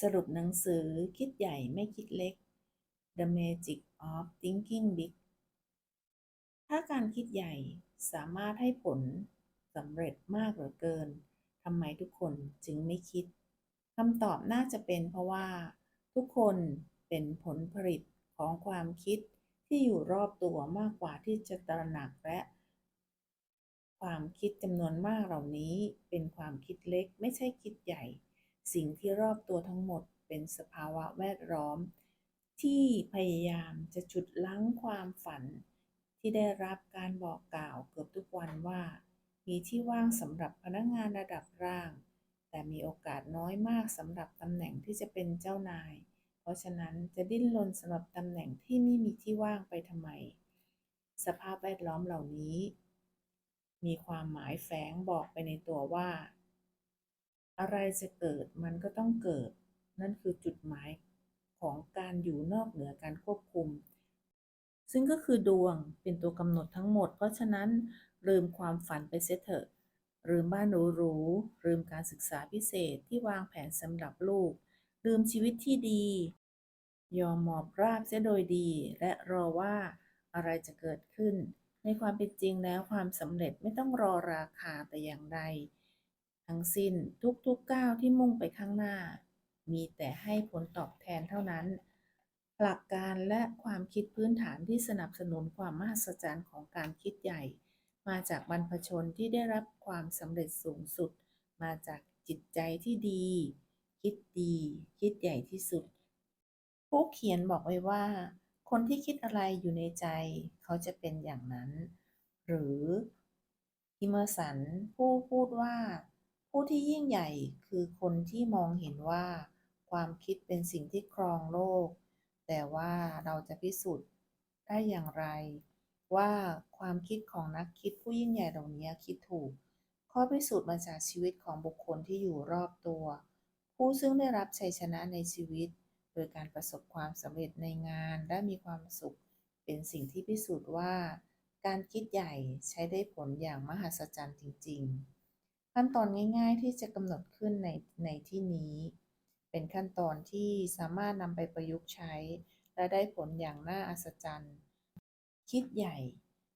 สรุปหนังสือคิดใหญ่ไม่คิดเล็ก The Magic of Thinking Big ถ้าการคิดใหญ่สามารถให้ผลสำเร็จมากเหลือเกินทำไมทุกคนจึงไม่คิดคำตอบน่าจะเป็นเพราะว่า ทุกคนเป็นผลผลิตของความคิดที่อยู่รอบตัวมากกว่าที่จะตระหนักและ ความคิดจำนวนมากเหล่านี้เป็นความคิดเล็กไม่ใช่คิดใหญ่ สิ่งที่รอบตัวทั้งหมดเป็นสภาวะแวดล้อม ที่พยายามจะฉุดลั้งความฝัน ที่ได้รับการบอกกล่าวเกือบทุกวันว่า มีที่ว่างสำหรับพนักงานระดับล่าง แต่มีโอกาสน้อยมากสำหรับตำแหน่งที่จะเป็นเจ้านาย เพราะฉะนั้นจะดิ้นรนสำหรับตำแหน่งที่ไม่มีที่ว่างไปทำไม สภาพแวดล้อมเหล่านี้ มีความหมายแฝงบอกไปในตัวว่า อะไรจะเกิดมันก็ต้องเกิด นั่นคือจุดหมายของการอยู่นอกเหนือการควบคุม ซึ่งก็คือดวงเป็นตัวกำหนดทั้งหมด เพราะฉะนั้นลืมความฝันไปเสียเถอะลืมบ้านหรูๆลืมการศึกษาพิเศษที่วางแผนสำหรับลูก ลืมชีวิตที่ดี ยอมหมอบราบเสียโดยดี และรอว่าอะไรจะเกิดขึ้น ในความเป็นจริงแล้วความสำเร็จไม่ต้องรอราคาแต่อย่างใด ทั้งสิ้นทุกๆก้าวที่มุ่งไปข้างหน้า มีแต่ให้ผลตอบแทนเท่านั้น หลักการและความคิดพื้นฐานที่สนับสนุนความมหัศจรรย์ของการคิดใหญ่ มาจากบรรพชนที่ได้รับความสำเร็จสูงสุด มาจากจิตใจที่ดี คิดดี คิดใหญ่ที่สุด ผู้เขียนบอกไว้ว่า คนที่คิดอะไรอยู่ในใจ เขาจะเป็นอย่างนั้น หรืออิเมอร์สันผู้พูดว่า ผู้ที่ยิ่งใหญ่คือคนที่มองเห็นว่า ความคิดเป็นสิ่งที่ครองโลก แต่ว่าเราจะพิสูจน์ได้อย่างไร ว่าความคิดของนักคิดผู้ยิ่งใหญ่เหล่านี้คิดถูก ข้อพิสูจน์มาจากชีวิตของบุคคลที่อยู่รอบตัว ผู้ซึ่งได้รับชัยชนะในชีวิต โดยการประสบความสำเร็จในงานและมีความสุข เป็นสิ่งที่พิสูจน์ว่า การคิดใหญ่ใช้ได้ผลอย่างมหัศจรรย์จริง ๆ ขั้นตอนง่าย ๆ ที่จะกำหนดขึ้นในในที่นี้ เป็นขั้นตอนที่สามารถนำไปประยุกต์ใช้ และได้ผลอย่างน่าอัศจรรย์ คิดใหญ่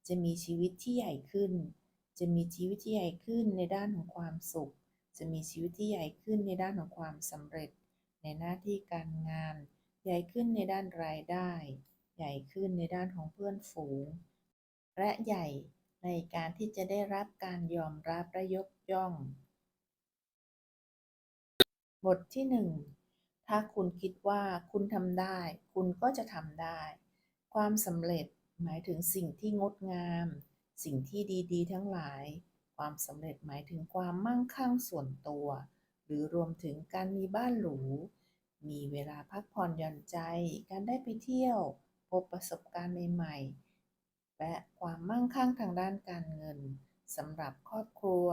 จะมีชีวิตที่ใหญ่ขึ้น จะมีชีวิตที่ใหญ่ขึ้นในด้านของความสุข จะมีชีวิตที่ใหญ่ขึ้นในด้านของความสำเร็จ ในหน้าที่การงาน ใหญ่ขึ้นในด้านรายได้ ใหญ่ขึ้นในด้านของเพื่อนฝูง และใหญ่ ในการที่จะได้รับการยอมรับและยกย่อง บทที่หนึ่งถ้าคุณคิดว่าคุณทำได้ คุณก็จะทำได้ ความสำเร็จหมายถึงสิ่งที่งดงาม สิ่งที่ดีๆ ทั้งหลาย ความสำเร็จหมายถึงความมั่งคั่งส่วนตัว หรือรวมถึงการมีบ้านหรู มีเวลาพักผ่อนหย่อนใจ การได้ไปเที่ยว พบประสบการณ์ใหม่ๆ และความมั่งคั่งทางด้านการเงินสำหรับครอบครัว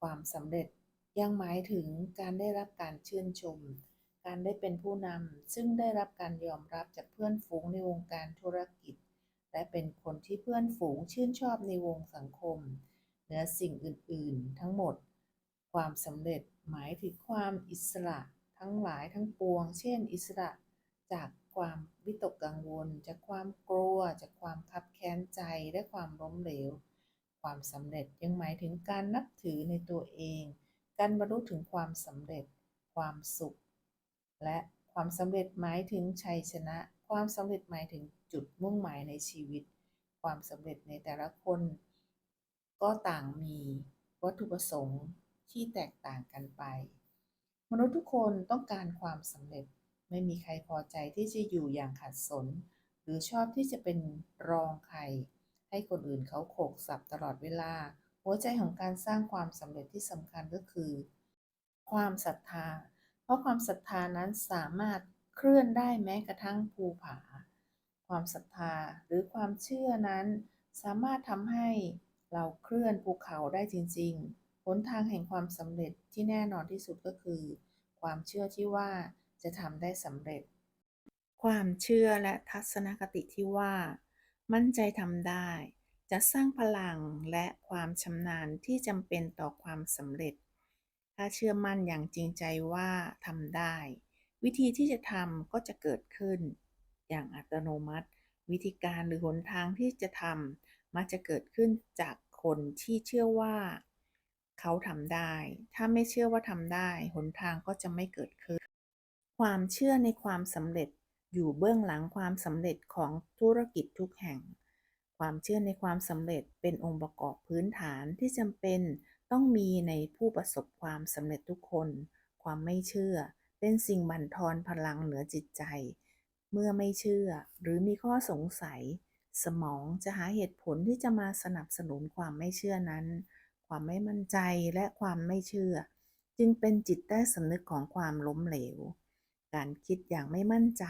ความสำเร็จยังหมายถึงการได้รับการชื่นชม การได้เป็นผู้นำซึ่งได้รับการยอมรับจากเพื่อนฝูงในวงการธุรกิจ และเป็นคนที่เพื่อนฝูงชื่นชอบในวงสังคมเหนือสิ่งอื่น ๆ ทั้งหมด ความสำเร็จหมายถึงความอิสระทั้งหลายทั้งปวง เช่น อิสระจาก ความวิตกกังวล จากความกลัว จากความคับแค้นใจและความล้มเหลว ความสำเร็จยังหมายถึงการนับถือในตัวเอง การบรรลุถึงความสำเร็จ ความสุข และความสำเร็จหมายถึงชัยชนะ ความสำเร็จหมายถึงจุดมุ่งหมายในชีวิต ความสำเร็จในแต่ละคน ก็ต่างมีวัตถุประสงค์ที่แตกต่างกันไป มนุษย์ทุกคนต้องการความสำเร็จ ไม่มีใครพอใจที่จะอยู่อย่างขัดสน หรือชอบที่จะเป็นรองใคร ให้คนอื่นเขาโขกสับตลอดเวลา หัวใจของการสร้างความสำเร็จที่สำคัญก็คือ ความศรัทธา เพราะความศรัทธานั้นสามารถเคลื่อนได้แม้กระทั่งภูผา ความศรัทธาหรือความเชื่อนั้นสามารถทำให้เราเคลื่อนภูเขาได้จริง ๆ หนทางแห่งความสำเร็จที่แน่นอนที่สุดก็คือ ความเชื่อที่ว่า จะทำได้สำเร็จ ความเชื่อและทัศนคติที่ว่า มั่นใจทำได้ จะสร้างพลังและความชำนาญที่จำเป็นต่อความสำเร็จ ถ้าเชื่อมั่นอย่างจริงใจว่าทำได้ วิธีที่จะทำก็จะเกิดขึ้น อย่างอัตโนมัติ วิธีการหรือหนทางที่จะทำมักจะเกิดขึ้นจากคนที่เชื่อว่าเขาทำได้ ถ้าไม่เชื่อว่าทำได้ หนทางก็จะไม่เกิดขึ้น ความเชื่อในความสำเร็จอยู่เบื้องหลังความสำเร็จของธุรกิจทุกแห่ง ความเชื่อในความสำเร็จเป็นองค์ประกอบพื้นฐานที่จำเป็นต้องมีในผู้ประสบความสำเร็จทุกคน ความไม่เชื่อเป็นสิ่งบั่นทอนพลังเหนือจิตใจ เมื่อไม่เชื่อหรือมีข้อสงสัย สมองจะหาเหตุผลที่จะมาสนับสนุนความไม่เชื่อนั้น ความไม่มั่นใจและความไม่เชื่อ จึงเป็นจิตใต้สำนึกของความล้มเหลว การคิดอย่างไม่มั่นใจ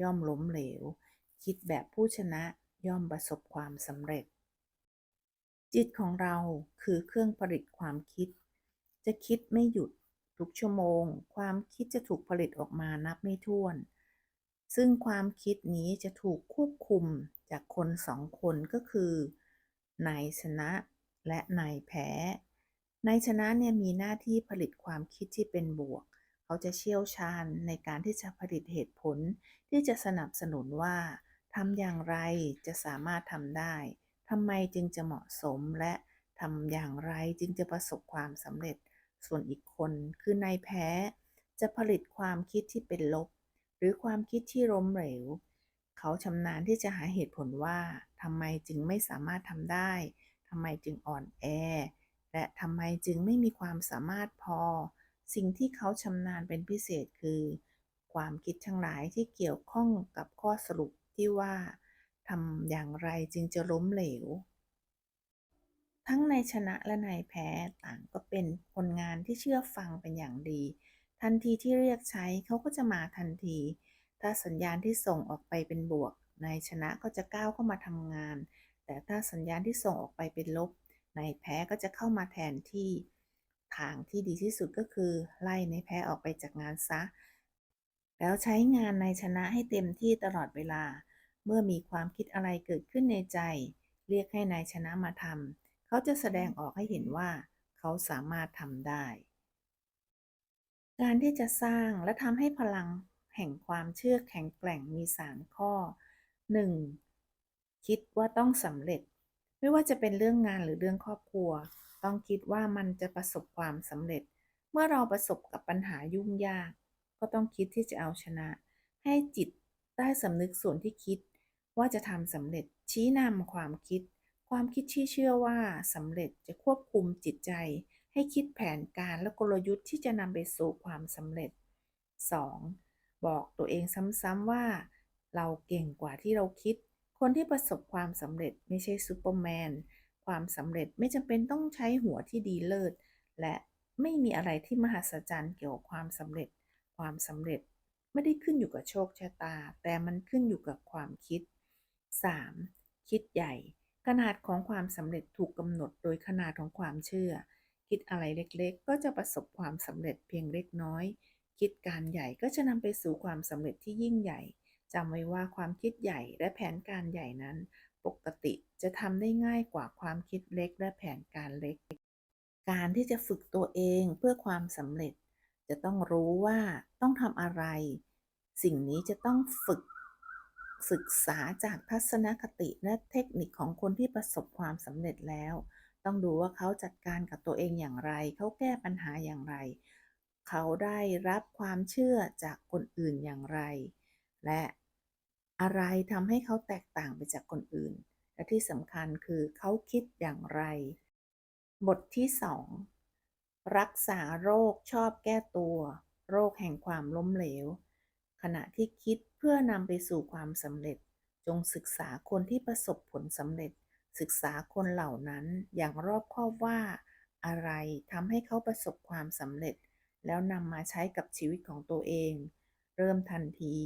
ย่อมล้มเหลว คิดแบบผู้ชนะย่อมประสบความสำเร็จ จิตของเราคือเครื่องผลิตความคิด จะคิดไม่หยุดทุกชั่วโมง ความคิดจะถูกผลิตออกมานับไม่ถ้วน ซึ่งความคิดนี้จะถูกควบคุมจากคนสองคนก็คือนายชนะและนายแพ้นายชนะเนี่ยมีหน้าที่ผลิตความคิดที่เป็นบวก เขาจะเชี่ยวชาญในการที่จะผลิตเหตุผล ที่จะสนับสนุนว่าทำอย่างไรจะสามารถทำได้ทำไมจึงจะเหมาะสมและทำอย่างไรจึงจะประสบความสำเร็จ ส่วนอีกคนคือนายแพ้ จะผลิตความคิดที่เป็นลบ หรือความคิดที่ล้มเหลว เขาชำนาญที่จะหาเหตุผลว่าทำไมจึงไม่สามารถทำได้ทำไมจึงอ่อนแอ และทำไมจึงไม่มีความสามารถพอ สิ่งที่เขาชำนาญเป็นพิเศษคือ ความคิดทั้งหลายที่เกี่ยวข้องกับข้อสรุปที่ว่าทำอย่างไรจึงจะล้มเหลว ทั้งนายชนะและนายแพ้ต่างก็เป็นคนงานที่เชื่อฟังเป็นอย่างดี ทันทีที่เรียกใช้เขาก็จะมาทันที ถ้าสัญญาณที่ส่งออกไปเป็นบวกนายชนะก็จะก้าวเข้ามาทำงาน แต่ถ้าสัญญาณที่ส่งออกไปเป็นลบนายแพ้ก็จะเข้ามาแทนที่ ทางที่ดีที่สุดก็คือไล่ในแพ้ออกไปจากงานซะ แล้วใช้งานในชนะให้เต็มที่ตลอดเวลา เมื่อมีความคิดอะไรเกิดขึ้นในใจ เรียกให้นายชนะมาทำเขาจะแสดงออกให้เห็นว่าเขาสามารถทำได้ การที่จะสร้างและทำให้พลังแห่งความเชื่อแข็งแกร่งมี3ข้อ 1. คิดว่าต้องสำเร็จ ไม่ว่าจะเป็นเรื่องงานหรือเรื่องครอบครัว ต้องคิดว่ามันจะประสบความสำเร็จ เมื่อเราประสบกับปัญหายุ่งยาก ก็ต้องคิดที่จะเอาชนะ ให้จิตใต้สำนึกส่วนที่คิด ว่าจะทำสำเร็จชี้นำความคิด ความคิดที่เชื่อว่าสำเร็จจะควบคุมจิตใจ ให้คิดแผนการและกลยุทธ์ที่จะนำไปสู่ความสำเร็จ 2. บอกตัวเองซ้ำๆว่า เราเก่งกว่าที่เราคิด คนที่ประสบความสำเร็จไม่ใช่ซูเปอร์แมน ความสำเร็จไม่จำเป็นต้องใช้หัวที่ดีเลิศ และไม่มีอะไรที่มหัศจรรย์เกี่ยวกับความสำเร็จ ความสำเร็จไม่ได้ขึ้นอยู่กับโชคชะตา แต่มันขึ้นอยู่กับความคิด 3. คิดใหญ่ ขนาดของความสำเร็จถูกกำหนดโดยขนาดของความเชื่อ คิดอะไรเล็กๆ ก็จะประสบความสำเร็จเพียงเล็กน้อย คิดการใหญ่ก็จะนำไปสู่ความสำเร็จที่ยิ่งใหญ่จำไว้ว่าความคิดใหญ่และแผนการใหญ่นั้น ปกติจะทำได้ง่ายกว่าความคิดเล็กและแผนการเล็ก การที่จะฝึกตัวเองเพื่อความสำเร็จ จะต้องรู้ว่าต้องทำอะไร สิ่งนี้จะต้องฝึกศึกษาจากทัศนคติและเทคนิคของคนที่ประสบความสำเร็จแล้ว ต้องดูว่าเขาจัดการกับตัวเองอย่างไร เขาแก้ปัญหาอย่างไร เขาได้รับความเชื่อจากคนอื่นอย่างไร และ อะไรทำให้เขาแตกต่างไปจากคนอื่น และที่สำคัญคือเขาคิดอย่างไร บทที่ 2 รักษาโรคชอบแก้ตัว โรคแห่งความล้มเหลว ขณะที่คิดเพื่อนำไปสู่ความสำเร็จ จงศึกษาคนที่ประสบผลสำเร็จ ศึกษาคนเหล่านั้นอย่างรอบคอบว่า อะไรทำให้เขาประสบความสำเร็จ แล้วนำมาใช้กับชีวิตของตัวเอง เริ่มทันที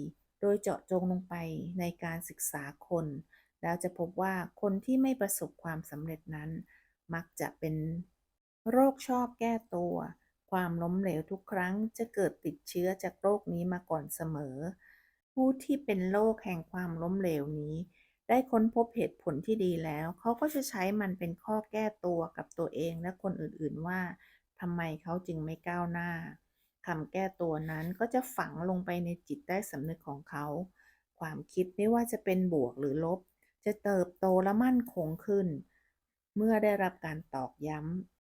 โดยเจาะจงลงไปในการศึกษาคน แล้วจะพบว่าคนที่ไม่ประสบความสำเร็จนั้น มักจะเป็นโรคชอบแก้ตัว ความล้มเหลวทุกครั้งจะเกิดติดเชื้อจากโรคนี้มาก่อนเสมอ ผู้ที่เป็นโรคแห่งความล้มเหลวนี้ ได้ค้นพบเหตุผลที่ดีแล้ว เขาก็จะใช้มันเป็นข้อแก้ตัวกับตัวเองและคนอื่นๆว่าททำไมเขาจึงไม่ก้าวหน้า คำแก้ตัวนั้นก็จะฝังลงไปในจิตใต้สำนึกของเขา ความคิดไม่ว่าจะเป็นบวกหรือลบ จะเติบโตและมั่นคงขึ้น เมื่อได้รับการตอกย้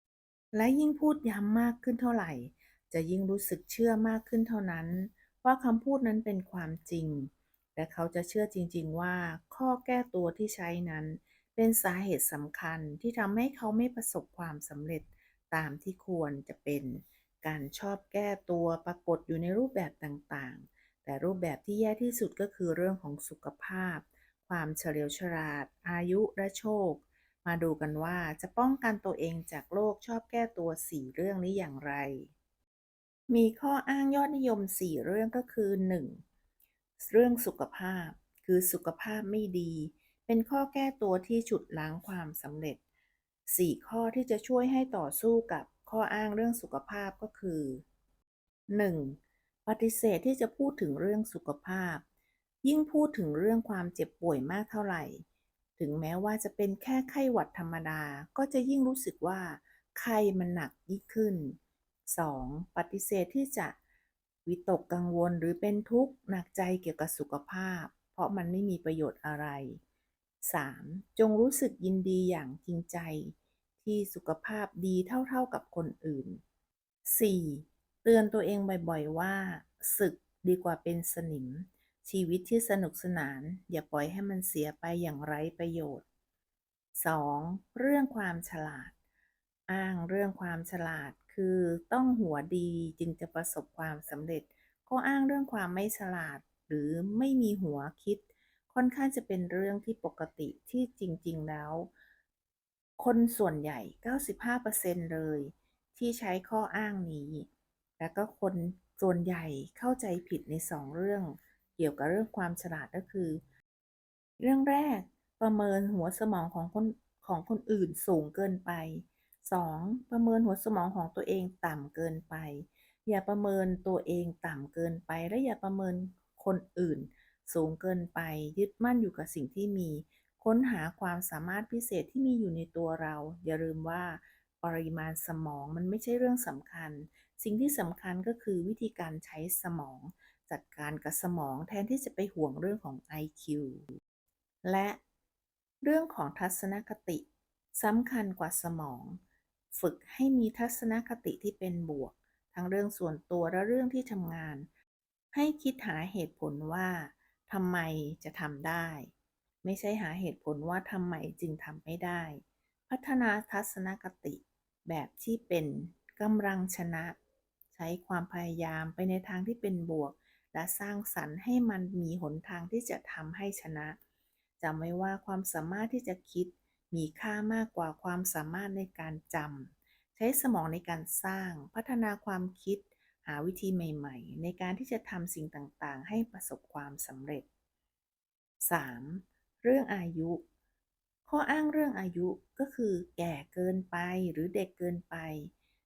ำ และยิ่งพูดย้ำมากขึ้นเท่าไหร่ จะยิ่งรู้สึกเชื่อมากขึ้นเท่านั้น ว่าคำพูดนั้นเป็นความจริง และเขาจะเชื่อจริง ๆ ว่า ข้อแก้ตัวที่ใช้นั้น เป็นสาเหตุสำคัญที่ทำให้เขาไม่ประสบความสำเร็จตามที่ควรจะเป็น การชอบแก้ตัวปรากฏอยู่ในรูปแบบต่างๆ แต่รูปแบบที่แย่ที่สุดก็คือเรื่องของสุขภาพ ความเฉลียวฉลาด อายุและโชค มาดูกันว่าจะป้องกันตัวเองจากโรคชอบแก้ตัว 4 เรื่องนี้อย่างไร มีข้ออ้างยอดนิยม 4 เรื่องก็คือ 1. เรื่องสุขภาพ คือสุขภาพไม่ดี เป็นข้อแก้ตัวที่ฉุดล้างความสำเร็จ 4 ข้อที่จะช่วยให้ต่อสู้กับ ข้ออ้างเรื่องสุขภาพก็คือ 1. ปฏิเสธที่จะพูดถึงเรื่องสุขภาพ ยิ่งพูดถึงเรื่องความเจ็บป่วยมากเท่าไหร่ ถึงแม้ว่าจะเป็นแค่ไข้หวัดธรรมดา ก็จะยิ่งรู้สึกว่าไข้มันหนักยิ่งขึ้น 2. ปฏิเสธที่จะวิตกกังวลหรือเป็นทุกข์หนักใจเกี่ยวกับสุขภาพ เพราะมันไม่มีประโยชน์อะไร 3. จงรู้สึกยินดีอย่างจริงใจ ที่สุขภาพดีเท่าๆกับคนอื่น 4. เตือนตัวเองบ่อยๆว่า ศึกดีกว่าเป็นสนิม ชีวิตที่สนุกสนาน อย่าปล่อยให้มันเสียไปอย่างไร้ประโยชน์ 2. เรื่องความฉลาด อ้างเรื่องความฉลาดคือต้องหัวดีจึงจะประสบความสำเร็จ ก็อ้างเรื่องความไม่ฉลาด หรือไม่มีหัวคิด ค่อนข้างจะเป็นเรื่องที่ปกติที่จริง ๆ แล้ว คนส่วนใหญ่ 95%เลย ที่ใช้ข้ออ้างนี้ แล้วก็คนส่วนใหญ่เข้าใจผิดในสองเรื่อง เกี่ยวกับเรื่องความฉลาดก็คือ เรื่องแรกประเมินหัวสมองของคนของคนอื่นสูงเกินไป 2. ประเมินหัวสมองของตัวเองต่ำเกินไป อย่าประเมินตัวเองต่ำเกินไป และอย่าประเมินคนอื่น สูงเกินไป ยึดมั่นอยู่กับสิ่งที่มี ค้นหาความสามารถพิเศษที่มีอยู่ในตัวเรา อย่าลืมว่า ปริมาณสมองมันไม่ใช่เรื่องสำคัญ สิ่งที่สำคัญก็คือวิธีการใช้สมอง จัดการกับสมองแทนที่จะไปห่วงเรื่องของ IQ และเรื่องของทัศนคติสำคัญกว่าสมอง ฝึกให้มีทัศนคติที่เป็นบวก ทั้งเรื่องส่วนตัวและเรื่องที่ทำงาน ให้คิดหาเหตุผลว่าทำไมจะทำได้ ไม่ใช่หาเหตุผลว่าทำไมจึงทำไม่ได้ พัฒนาทัศนคติแบบที่เป็นกำลังชนะ ใช้ความพยายามไปในทางที่เป็นบวก และสร้างสรรค์ให้มันมีหนทางที่จะทำให้ชนะจำไว้ว่าความสามารถที่จะคิดมีค่ามากกว่าความสามารถในการจำใช้สมองในการสร้าง พัฒนาความคิด หาวิธีใหม่ ๆ ในการที่จะทำสิ่งต่างๆ ให้ประสบความสำเร็จ 3. เรื่องอายุ ข้ออ้างเรื่องอายุก็คือแก่เกินไปหรือเด็กเกินไป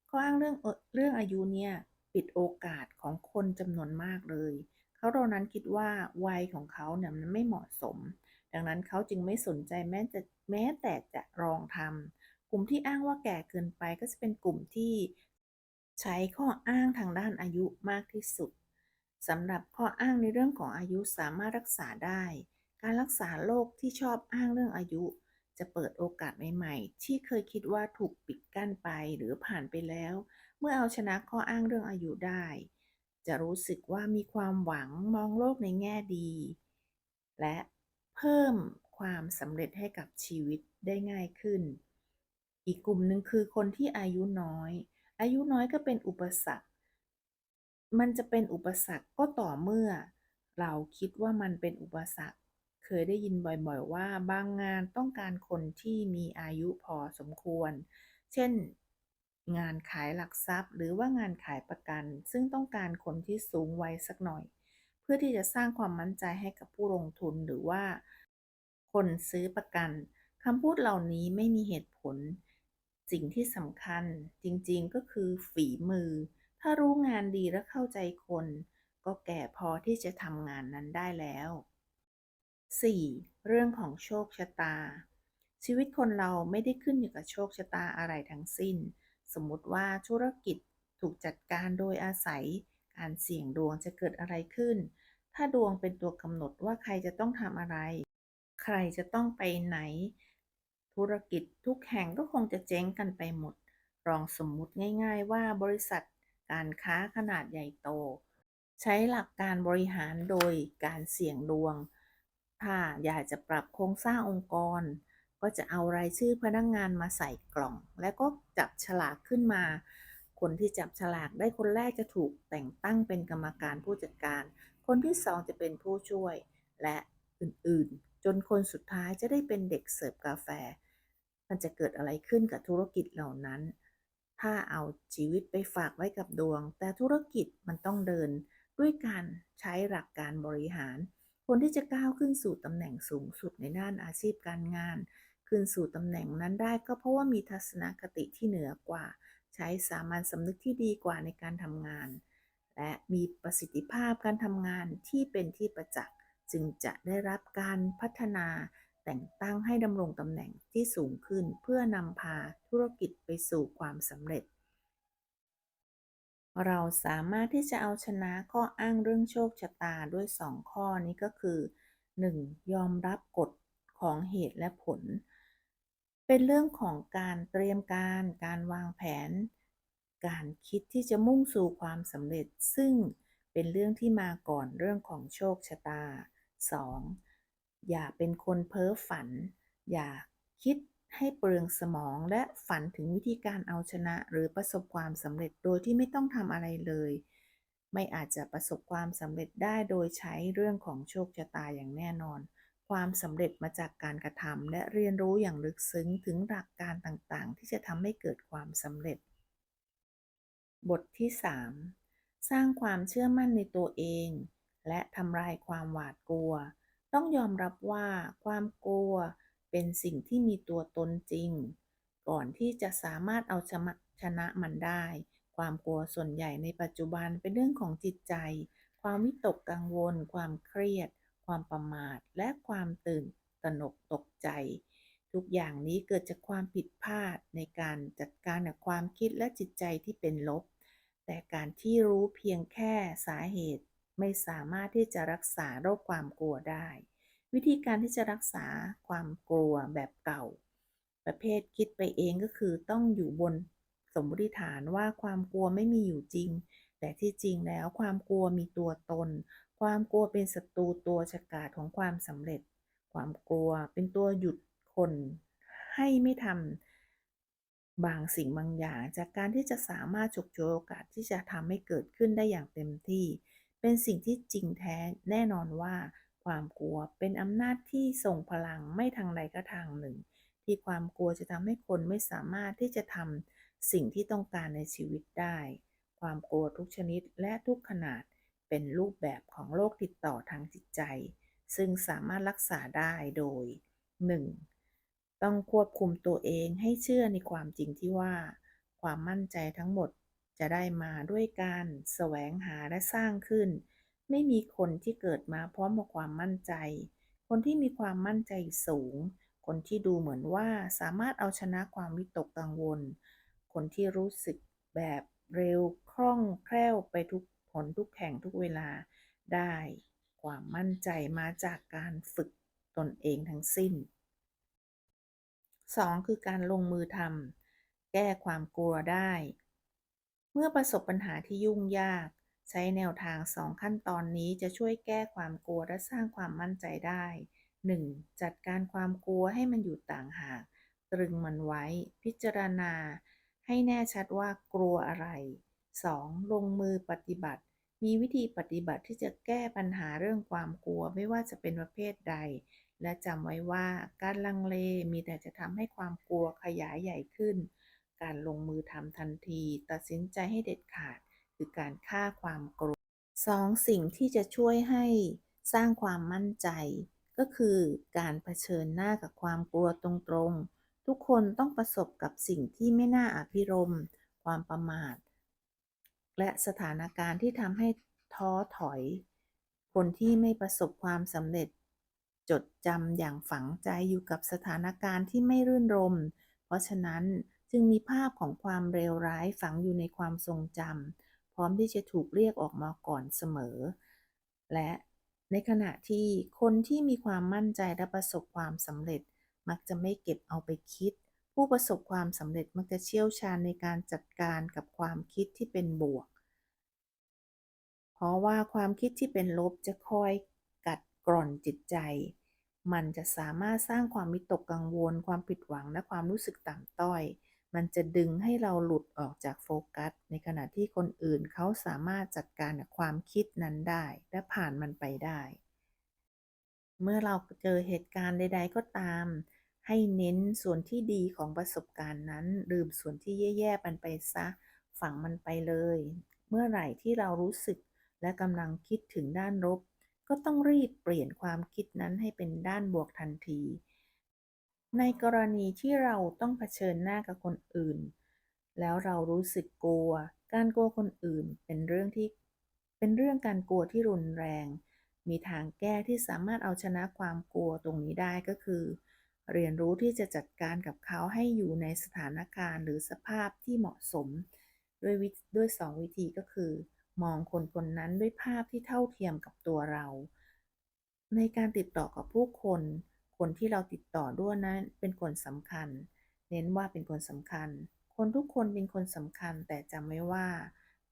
ข้ออ้างเรื่องเรื่องอายุเนี่ยปิดโอกาสของคนจำนวนมากเลย เขาเรานั้นคิดว่าวัยของเขาเนี่ยมันไม่เหมาะสม ดังนั้นเขาจึงไม่สนใจแม้จะแม้แต่จะลองทำกลุ่มที่อ้างว่าแก่เกินไปก็จะเป็นกลุ่มที่ใช้ข้ออ้างทางด้านอายุมากที่สุดสำหรับข้ออ้างในเรื่องของอายุสามารถรักษาได้ การรักษาโรคที่ชอบอ้างเรื่องอายุ จะเปิดโอกาสใหม่ๆ ที่เคยคิดว่าถูกปิดกั้นไปหรือผ่านไปแล้ว เมื่อเอาชนะข้ออ้างเรื่องอายุได้ จะรู้สึกว่ามีความหวังมองโลกในแง่ดี และเพิ่มความสำเร็จให้กับชีวิตได้ง่ายขึ้น อีกกลุ่มหนึ่งคือคนที่อายุน้อย อายุน้อยก็เป็นอุปสรรค มันจะเป็นอุปสรรคก็ต่อเมื่อ เราคิดว่ามันเป็นอุปสรรค ยได้ยินบ่อยๆว่าบางงานต้องการคนที่มีอายุพอสมควร เช่น งานขายหลักทรัพย์ หรือว่างานขายประกัน ซึ่งต้องการคนที่สูงวัยสักหน่อย เพื่อที่จะสร้างความมั่นใจให้กับผู้ลงทุนหรือว่า คนซื้อประกันคำพูดเหล่านี้ไม่มีเหตุผล สิ่งที่สำคัญจริงๆก็คือฝีมือ ถ้ารู้งานดีและเข้าใจคน ก็แก่พอที่จะทำงานนั้นได้แล้ว 4. เรื่องของโชคชะตา ชีวิตคนเราไม่ได้ขึ้นอยู่กับโชคชะตาอะไรทั้งสิ้น สมมติว่าธุรกิจถูกจัดการโดยอาศัย การเสี่ยงดวงจะเกิดอะไรขึ้น ถ้าดวงเป็นตัวกำหนดว่าใครจะต้องทำอะไร ใครจะต้องไปไหน ธุรกิจทุกแห่งก็คงจะเจ๊งกันไปหมด ลองสมมุติง่าย ๆ ว่าบริษัทการค้าขนาดใหญ่โต ใช้หลักการบริหารโดยการเสี่ยงดวง ถ้าอยากจะปรับโครงสร้างองค์กร ก็จะเอารายชื่อพนักงงานมาใส่กล่อง แล้วก็จับฉลากขึ้นมา คนที่จับฉลากได้คนแรกจะถูกแต่งตั้งเป็นกรรมการผู้จัดการ คนที่สองจะเป็นผู้ช่วย และอื่นๆ จนคนสุดท้ายจะได้เป็นเด็กเสิร์ฟกาแฟ มันจะเกิดอะไรขึ้นกับธุรกิจเหล่านั้น ถ้าเอาชีวิตไปฝากไว้กับดวง แต่ธุรกิจมันต้องเดินด้วยการใช้หลักการบริหาร คนที่จะก้าวขึ้นสู่ตำแหน่งสูงสุดในด้านอาชีพการงาน ขึ้นสู่ตำแหน่งนั้นได้ก็เพราะว่ามีทัศนคติที่เหนือกว่า ใช้สามัญสำนึกที่ดีกว่าในการทำงาน และมีประสิทธิภาพการทำงานที่เป็นที่ประจักษ์จึงจะได้รับการพัฒนาแต่งตั้งให้ดำรงตำแหน่งที่สูงขึ้นเพื่อนำพาธุรกิจไปสู่ความสำเร็จ เราสามารถที่จะเอาชนะข้ออ้างเรื่องโชคชะตาด้วย 2 ข้อนี้ก็คือ 1. ยอมรับกฎของเหตุและผล เป็นเรื่องของการเตรียมการ การวางแผน การคิดที่จะมุ่งสู่ความสำเร็จ ซึ่งเป็นเรื่องที่มาก่อนเรื่องของโชคชะตา 2. อย่าเป็นคนเพ้อฝัน อย่าคิด ให้เปลืองสมองและฝันถึงวิธีการเอาชนะ หรือประสบความสำเร็จโดยที่ไม่ต้องทำอะไรเลย ไม่อาจจะประสบความสำเร็จได้โดยใช้เรื่องของโชคชะตาอย่างแน่นอน ความสำเร็จมาจากการกระทำและเรียนรู้อย่างลึกซึ้งถึงหลักการต่างๆ ที่จะทำให้เกิดความสำเร็จ บทที่ 3 สร้างความเชื่อมั่นในตัวเอง และทำลายความหวาดกลัว ต้องยอมรับว่าความกลัว เป็นสิ่งที่มีตัวตนจริง ก่อนที่จะสามารถเอาชนะชนะมันได้ ความกลัวส่วนใหญ่ในปัจจุบันเป็นเรื่องของจิตใจ ความวิตกกังวล ความเครียด ความประมาท และความตื่นตระหนกตกใจ ทุกอย่างนี้เกิดจากความผิดพลาดในการจัดการกับความคิดและจิตใจที่เป็นลบ แต่การที่รู้เพียงแค่สาเหตุ ไม่สามารถที่จะรักษาโรคความกลัวได้ วิธีการที่จะรักษาความกลัวแบบเก่า ประเภทคิดไปเองก็คือต้องอยู่บนสมมติฐานว่าความกลัวไม่มีอยู่จริง แต่ที่จริงแล้วความกลัวมีตัวตน ความกลัวเป็นศัตรูตัวฉกาจของความสำเร็จ ความกลัวเป็นตัวหยุดคนให้ไม่ทำบางสิ่งบางอย่าง จากการที่จะสามารถฉกฉวยโอกาสที่จะทำให้เกิดขึ้นได้อย่างเต็มที่ เป็นสิ่งที่จริงแท้แน่นอนว่า ความกลัวเป็นอำนาจที่ส่งพลังไม่ทางใดก็ทางหนึ่ง ที่ความกลัวจะทำให้คนไม่สามารถที่จะทำสิ่งที่ต้องการในชีวิตได้ ความกลัวทุกชนิดและทุกขนาดเป็นรูปแบบของโรคติดต่อทางจิตใจ ซึ่งสามารถรักษาได้โดย 1. ต้องควบคุมตัวเองให้เชื่อในความจริงที่ว่า ความมั่นใจทั้งหมดจะได้มาด้วยการแสวงหาและสร้างขึ้น ไม่มีคนที่เกิดมาพร้อมกับความมั่นใจ คนที่มีความมั่นใจสูง คนที่ดูเหมือนว่าสามารถเอาชนะความวิตกกังวล คนที่รู้สึกแบบเร็วคล่องแคล่วไปทุกผลทุกแห่งทุกเวลาได้ ความมั่นใจมาจากการฝึกตนเองทั้งสิ้น 2. คือการลงมือทำแก้ความกลัวได้ เมื่อประสบปัญหาที่ยุ่งยาก ใช้แนวทาง 2 ขั้นตอนนี้จะช่วยแก้ความกลัวและสร้างความมั่นใจได้ 1. จัดการความกลัวให้มันอยู่ต่างหาก ตรึงมันไว้ พิจารณา ให้แน่ชัดว่ากลัวอะไร 2. ลงมือปฏิบัติ มีวิธีปฏิบัติที่จะแก้ปัญหาเรื่องความกลัวไม่ว่าจะเป็นประเภทใด และจำไว้ว่าการลังเลมีแต่จะทำให้ความกลัวขยายใหญ่ขึ้น การลงมือทำทันที ตัดสินใจให้เด็ดขาด คือการฆ่าความกลัวสองสิ่งที่จะช่วยให้สร้างความมั่นใจ ก็คือการเผชิญหน้ากับความกลัวตรงๆ ทุกคนต้องประสบกับสิ่งที่ไม่น่าอภิรมความประมาท และสถานการณ์ที่ทำให้ท้อถอย คนที่ไม่ประสบความสำเร็จ จดจำอย่างฝังใจอยู่กับสถานการณ์ที่ไม่รื่นรม เพราะฉะนั้นจึงมีภาพของความเลวร้ายฝังอยู่ในความทรงจำ ร้อมที่จะถูกเรียกออกมาก่อนเสมอ และในขณะที่คนที่มีความมั่นใจและประสบความสำเร็จ มักจะไม่เก็บเอาไปคิด ผู้ประสบความสำเร็จมักจะเชี่ยวชาญในการจัดการกับความคิดที่เป็นบวก เพราะว่าความคิดที่เป็นลบจะคอยกัดกร่อนจิตใจ มันจะสามารถสร้างความวิตกกังวล ความผิดหวังและความรู้สึกต่ำต้อย มันจะดึงให้เราหลุดออกจากโฟกัส ในขณะที่คนอื่นเขาสามารถจัดการกับความคิดนั้นได้ และผ่านมันไปได้ เมื่อเราเจอเหตุการณ์ใด ๆ ก็ตาม ให้เน้นส่วนที่ดีของประสบการณ์นั้น ลืมส่วนที่แย่ๆมันไปซะ ฝังมันไปเลย เมื่อไหร่ที่เรารู้สึกและกำลังคิดถึงด้านลบ ก็ต้องรีบเปลี่ยนความคิดนั้นให้เป็นด้านบวกทันที ในกรณีที่เราต้องเผชิญหน้ากับคนอื่น แล้วเรารู้สึกกลัว การกลัวคนอื่นเป็นเรื่องที่เป็นเรื่องการกลัวที่รุนแรง มีทางแก้ที่สามารถเอาชนะความกลัวตรงนี้ได้ก็คือ เรียนรู้ที่จะจัดการกับเขาให้อยู่ในสถานการณ์หรือสภาพที่เหมาะสม ด้วยวิด้วยสองวิธีก็คือ มองคนคนนั้นด้วยภาพที่เท่าเทียมกับตัวเรา ในการติดต่อกับผู้คน คนที่เราติดต่อด้วยนั้นเป็นคนสำคัญ เน้นว่าเป็นคนสำคัญ คนทุกคนเป็นคนสำคัญ แต่จำไว้ว่า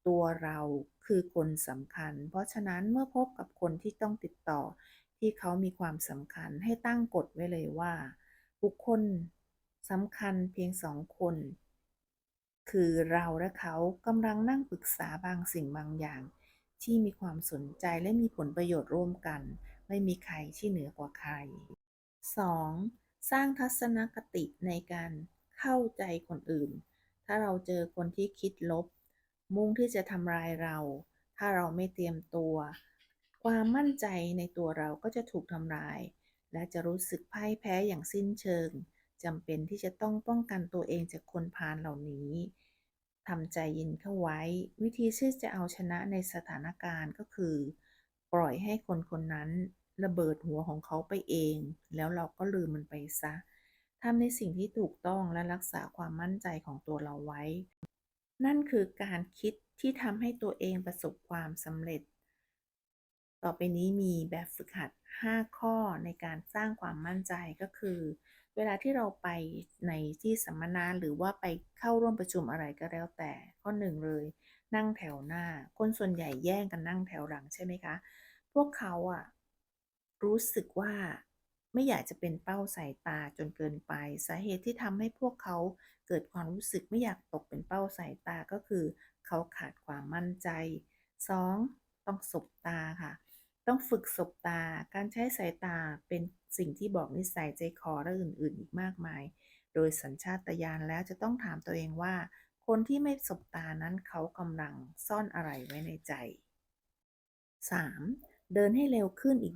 ตัวเราคือคนสำคัญ เพราะฉะนั้นเมื่อพบกับคนที่ต้องติดต่อ ที่เขามีความสำคัญให้ตั้งกฎไว้เลยว่า บุคคลสำคัญเพียงสองคน คือเราและเขากำลังนั่งปรึกษาบางสิ่งบางอย่าง ที่มีความสนใจและมีผลประโยชน์ร่วมกัน ไม่มีใครที่เหนือกว่าใคร 2. สร้างทัศนคติในการเข้าใจคนอื่น ถ้าเราเจอคนที่คิดลบ มุ่งที่จะทำลายเรา ถ้าเราไม่เตรียมตัว ความมั่นใจในตัวเราก็จะถูกทำลาย และจะรู้สึกพ่ายแพ้อย่างสิ้นเชิงจำเป็นที่จะต้องป้องกันตัวเองจากคนพาลเหล่านี้ทำใจเย็นเข้าไว้ วิธีที่จะเอาชนะในสถานการณ์ก็คือ ปล่อยให้คนคนนั้น ระเบิดหัวของเขาไปเอง แล้วเราก็ลืมมันไปซะทำในสิ่งที่ถูกต้องและรักษาความมั่นใจของตัวเราไว้ นั่นคือการคิดที่ทำให้ตัวเองประสบความสำเร็จ ต่อไปนี้มีแบบฝึกหัด 5 ข้อในการสร้างความมั่นใจก็คือ เวลาที่เราไปในที่สัมมนาหรือว่าไปเข้าร่วมประชุมอะไรก็แล้วแต่ ข้อหนึ่งเลย นั่งแถวหน้า คนส่วนใหญ่แย่งกันนั่งแถวหลังใช่ไหมคะ พวกเขาอะ รู้สึกว่าไม่อยากจะเป็นเป้าสายตาจนเกินไป สาเหตุที่ทำให้พวกเขาเกิดความรู้สึกไม่อยากตกเป็นเป้าสายตาก็คือ เขาขาดความมั่นใจ 2. ต้องสบตาค่ะ ต้องฝึกสบตา การใช้สายตาเป็นสิ่งที่บอกนิสัยใจคอและอื่น ๆ อีกมากมาย โดยสัญชาตญาณแล้วจะต้องถามตัวเองว่า คนที่ไม่สบตานั้นเขากำลังซ่อนอะไรไว้ในใจ 3. เดินให้เร็วขึ้นอีก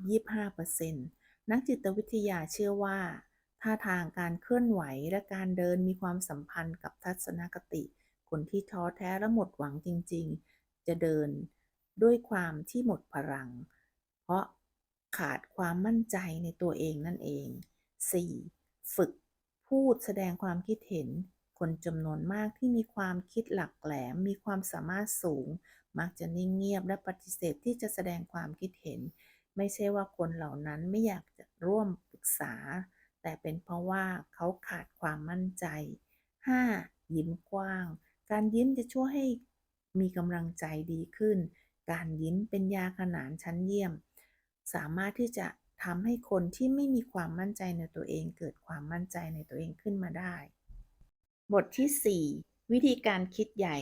25%นักจิตวิทยาเชื่อว่า ท่าทางการเคลื่อนไหวและการเดินมีความสัมพันธ์กับทัศนคติ คนที่ท้อแท้และหมดหวังจริง ๆ จะเดินด้วยความที่หมดพลัง เพราะขาดความมั่นใจในตัวเองนั่นเอง 4. ฝึกพูดแสดงความคิดเห็น คนจำนวนมากที่มีความคิดหลักแหลม มีความสามารถสูง มักจะนิ่งเงียบและปฏิเสธที่จะแสดงความคิดเห็น ไม่ใช่ว่าคนเหล่านั้นไม่อยากจะร่วมปรึกษา แต่เป็นเพราะว่าเขาขาดความมั่นใจ 5. ยิ้มกว้าง การยิ้มจะช่วยให้มีกำลังใจดีขึ้น การยิ้มเป็นยาขนานชั้นเยี่ยม สามารถที่จะทำให้คนที่ไม่มีความมั่นใจในตัวเอง เกิดความมั่นใจในตัวเองขึ้นมาได้ บทที่ 4 วิธีการคิดใหญ่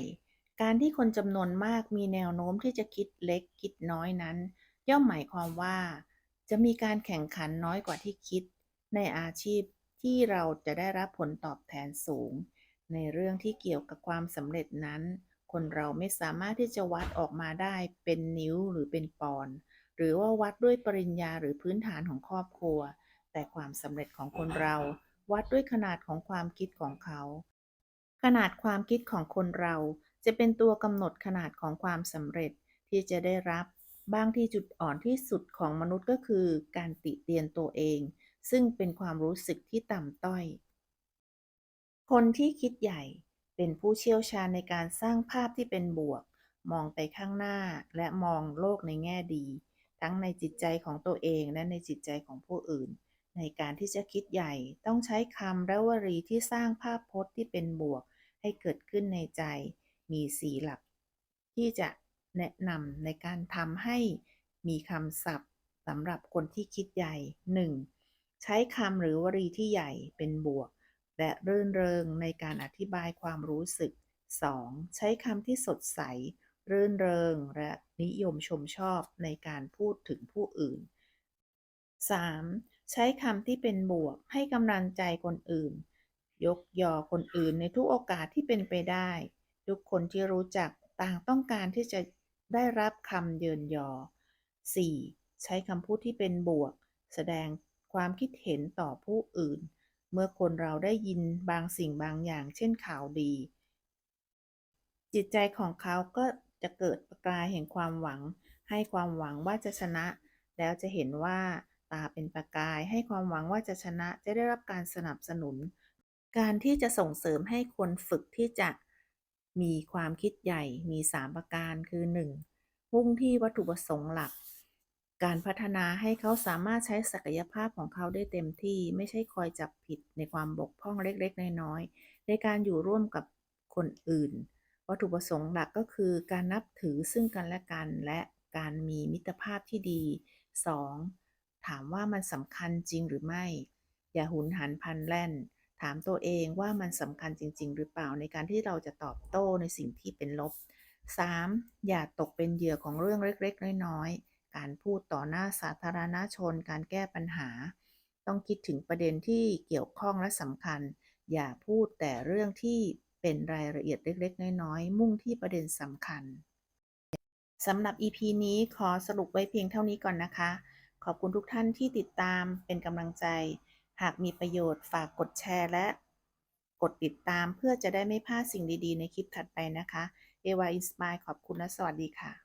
การที่คนจำนวนมากมีแนวโน้มที่จะคิดเล็กคิดน้อยนั้น ย่อมหมายความว่า จะมีการแข่งขันน้อยกว่าที่คิด ในอาชีพที่เราจะได้รับผลตอบแทนสูง ในเรื่องที่เกี่ยวกับความสำเร็จนั้น คนเราไม่สามารถที่จะวัดออกมาได้เป็นนิ้วหรือเป็นปอนด์หรือว่าวัดด้วยปริญญาหรือพื้นฐานของครอบครัว แต่ความสำเร็จของคนเรา วัดด้วยขนาดของความคิดของเขา ขนาดความคิดของคนเรา จะเป็นตัวกำหนดขนาดของความสำเร็จที่จะได้รับ บางที่จุดอ่อนที่สุดของมนุษย์ก็คือการติเตียนตัวเอง ซึ่งเป็นความรู้สึกที่ต่ำต้อย คนที่คิดใหญ่เป็นผู้เชี่ยวชาญในการสร้างภาพที่เป็นบวก มองไปข้างหน้าและมองโลกในแง่ดี ทั้งในจิตใจของตัวเองและในจิตใจของผู้อื่น ในการที่จะคิดใหญ่ต้องใช้คำและวลีที่สร้างภาพพจน์ที่เป็นบวกให้เกิดขึ้นในใจ มีสีหลัก ที่จะแนะนำในการทำให้มีคำศัพท์สำหรับคนที่คิดใหญ่ 1. ใช้คำหรือวลีที่ใหญ่เป็นบวก และรื่นเริงในการอธิบายความรู้สึก 2. ใช้คำที่สดใส รื่นเริงและนิยมชมชอบในการพูดถึงผู้อื่น 3. ใช้คำที่เป็นบวกให้กำลังใจคนอื่น ยกยอคนอื่นในทุกโอกาสที่เป็นไปได้ ทุกคนที่รู้จักต่างต้องการที่จะได้รับคำเยินยอ 4. ใช้คำพูดที่เป็นบวก แสดงความคิดเห็นต่อผู้อื่น เมื่อคนเราได้ยินบางสิ่งบางอย่าง เช่นข่าวดี จิตใจของเขาก็จะเกิดประกายแห่งความหวัง ให้ความหวังว่าจะชนะ แล้วจะเห็นว่าตาเป็นประกาย ให้ความหวังว่าจะชนะจะได้รับการสนับสนุน การที่จะส่งเสริมให้คนฝึกที่จะ มีความคิดใหญ่มี 3 ประการคือ 1. มุ่งที่วัตถุประสงค์หลัก การพัฒนาให้เขาสามารถใช้ศักยภาพของเขาได้เต็มที่ไม่ใช่คอยจับผิดในความบกพร่องเล็กๆ น้อยๆ ในการอยู่ร่วมกับคนอื่น วัตถุประสงค์หลักก็คือการนับถือซึ่งกันและกันและการมีมิตรภาพที่ดี 2. ถามว่ามันสำคัญจริงหรือไม่ อย่าหุนหันพันแล่น ถามตัวเองว่ามันสำคัญจริง ๆ หรือเปล่าในการที่เราจะตอบโต้ในสิ่งที่เป็นลบ 3. อย่าตกเป็นเหยื่อของเรื่องเล็กๆ น้อยๆ การพูดต่อหน้าสาธารณชน การแก้ปัญหา ต้องคิดถึงประเด็นที่เกี่ยวข้องและสำคัญ อย่าพูดแต่เรื่องที่เป็นรายละเอียดเล็กๆ น้อยๆ มุ่งที่ประเด็นสำคัญสำหรับ EP นี้ขอสรุปไว้เพียงเท่านี้ก่อนนะคะ ขอบคุณทุกท่านที่ติดตามเป็นกำลังใจ หากมีประโยชน์ฝากกดแชร์และกดติดตามเพื่อจะได้ไม่พลาดสิ่งดีๆ ในคลิปถัดไปนะคะ เอวาอินสปายขอบคุณและสวัสดีค่ะ